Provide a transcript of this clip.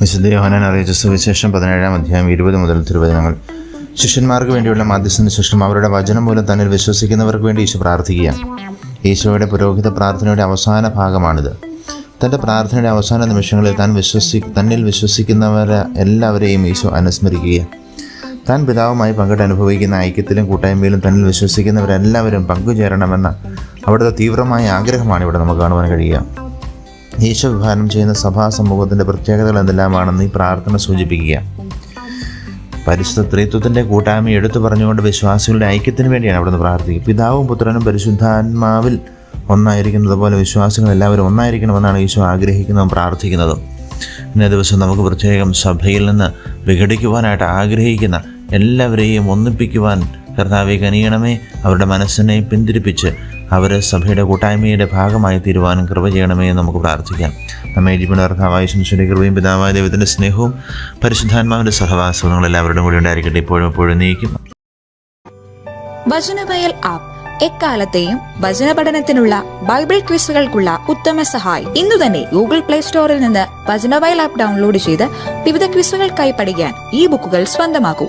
വിശുദ്ധ യോഹനാൻ അറിയിച്ച സുവിശേഷം പതിനേഴാം അധ്യായം ഇരുപത് മുതൽ തിരുവചനങ്ങൾ. ശിഷ്യന്മാർക്ക് വേണ്ടിയുള്ള മാധ്യസ്ഥന് ശേഷം അവരുടെ വചനം മൂലം തന്നിൽ വിശ്വസിക്കുന്നവർക്ക് വേണ്ടി ഈശോ പ്രാർത്ഥിക്കുക ഈശോയുടെ പുരോഹിത പ്രാർത്ഥനയുടെ അവസാന ഭാഗമാണിത്. തന്റെ പ്രാർത്ഥനയുടെ അവസാന നിമിഷങ്ങളിൽ താൻ വിശ്വസി തന്നിൽ വിശ്വസിക്കുന്നവരെ എല്ലാവരെയും ഈശോ അനുസ്മരിക്കുക താൻ പിതാവുമായി പങ്കിട്ട് അനുഭവിക്കുന്ന ഐക്യത്തിലും കൂട്ടായ്മയിലും തന്നിൽ വിശ്വസിക്കുന്നവരെല്ലാവരും പങ്കുചേരണമെന്ന അവിടുത്തെ തീവ്രമായ ആഗ്രഹമാണ് ഇവിടെ നമുക്ക് കാണുവാൻ കഴിയുക. ഈശോ വിഭാവനം ചെയ്യുന്ന സഭാ സമൂഹത്തിന്റെ പ്രത്യേകതകൾ എന്തെല്ലാമാണെന്ന് ഈ പ്രാർത്ഥന സൂചിപ്പിക്കുക. പരിശുദ്ധ ത്രിത്വത്തിന്റെ കൂട്ടായ്മ എടുത്തു പറഞ്ഞുകൊണ്ട് വിശ്വാസികളുടെ ഐക്യത്തിന് വേണ്ടിയാണ് അവിടുന്ന് പ്രാർത്ഥിക്കുക. പിതാവും പുത്രനും പരിശുദ്ധാത്മാവിൽ ഒന്നായിരിക്കുന്നത് പോലെ വിശ്വാസികൾ എല്ലാവരും ഒന്നായിരിക്കണമെന്നാണ് ഈശോ ആഗ്രഹിക്കുന്നതും പ്രാർത്ഥിക്കുന്നതും. ഇന്നേ ദിവസം നമുക്ക് പ്രത്യേകം സഭയിൽ നിന്ന് വിഘടിക്കുവാനായിട്ട് ആഗ്രഹിക്കുന്ന എല്ലാവരെയും ഒന്നിപ്പിക്കുവാൻ കർത്താവെ കനിയണമേ. അവരുടെ മനസ്സിനെ പിന്തിരിപ്പിച്ച് അവർ സഭയുടെ കൂട്ടായ്മയുടെ ഭാഗമായി തീരുവാനും കൃപ ചെയ്യണമേ എന്ന് നമുക്ക് പ്രാർത്ഥിക്കാം. നമ്മെ ജീവന കർത്താവായ ശംശുരി കൃപയും പിതാവായ ദൈവത്തിന്റെ സ്നേഹവും പരിശുദ്ധാത്മാവിന്റെ സഹവാസവും നിങ്ങൾ എല്ലാവരുടെയും കൂടി ഉണ്ടായിരിക്കട്ടെ. ഇപ്പോഴും എപ്പോഴും നീക്കും. വചനവയൽ ആപ്പ്. എക്കാലത്തെയും വചന പഠനത്തിനുള്ള ബൈബിൾ ക്വിസുകൾക്കുള്ള ഉത്തമ സഹായി. ഇന്നു തന്നെ ഗൂഗിൾ പ്ലേ സ്റ്റോറിൽ നിന്ന് വചനവയൽ ആപ്പ് ഡൗൺലോഡ് ചെയ്ത് വിവിധ ക്വിസുകൾക്കായി പഠിക്കാൻ ഈ ബുക്കുകൾ സ്വന്തമാക്കൂ.